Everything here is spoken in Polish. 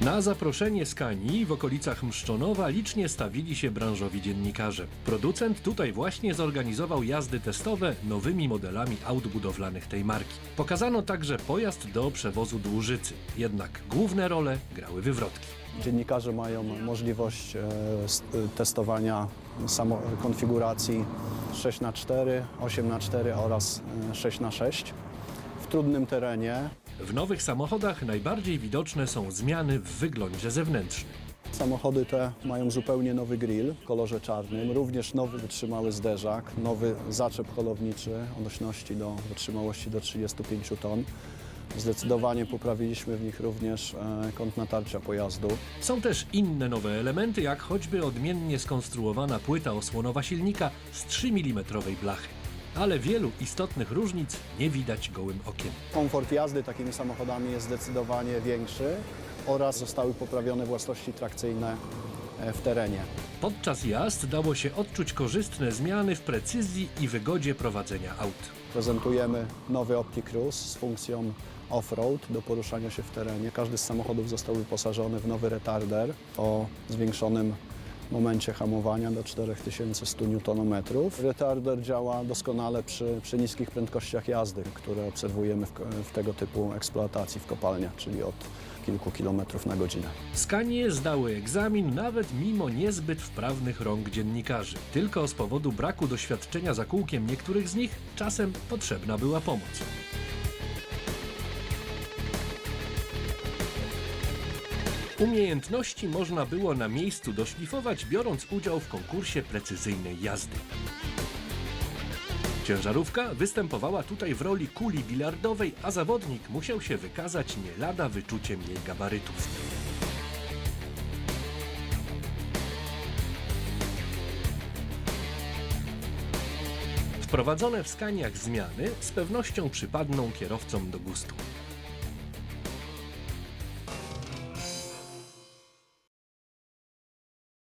Na zaproszenie Skanii w okolicach Mszczonowa licznie stawili się branżowi dziennikarze. Producent tutaj właśnie zorganizował jazdy testowe nowymi modelami aut budowlanych tej marki. Pokazano także pojazd do przewozu do Łużycy. Jednak główne role grały wywrotki. Dziennikarze mają możliwość e, e, testowania konfiguracji 6x4, 8x4 oraz e, 6x6 w trudnym terenie. W nowych samochodach najbardziej widoczne są zmiany w wyglądzie zewnętrznym. Samochody te mają zupełnie nowy grill w kolorze czarnym, również nowy wytrzymały zderzak, nowy zaczep holowniczy o nośności do wytrzymałości do 35 ton. Zdecydowanie poprawiliśmy w nich również e, kąt natarcia pojazdu. Są też inne nowe elementy, jak choćby odmiennie skonstruowana płyta osłonowa silnika z 3 mm blachy. Ale wielu istotnych różnic nie widać gołym okiem. Komfort jazdy takimi samochodami jest zdecydowanie większy oraz zostały poprawione własności trakcyjne e, w terenie. Podczas jazd dało się odczuć korzystne zmiany w precyzji i wygodzie prowadzenia aut. Prezentujemy nowy OptiCruise z funkcją off-road do poruszania się w terenie. Każdy z samochodów został wyposażony w nowy retarder o zwiększonym momencie hamowania do 4100 Nm. Retarder działa doskonale przy, przy niskich prędkościach jazdy, które obserwujemy w, w tego typu eksploatacji w kopalniach, czyli od kilku kilometrów na godzinę. Skanie zdały egzamin nawet mimo niezbyt wprawnych rąk dziennikarzy. Tylko z powodu braku doświadczenia za kółkiem niektórych z nich czasem potrzebna była pomoc. Umiejętności można było na miejscu doszlifować, biorąc udział w konkursie precyzyjnej jazdy. Ciężarówka występowała tutaj w roli kuli bilardowej, a zawodnik musiał się wykazać nie lada wyczuciem jej gabarytów. Wprowadzone w skaniach zmiany z pewnością przypadną kierowcom do gustu.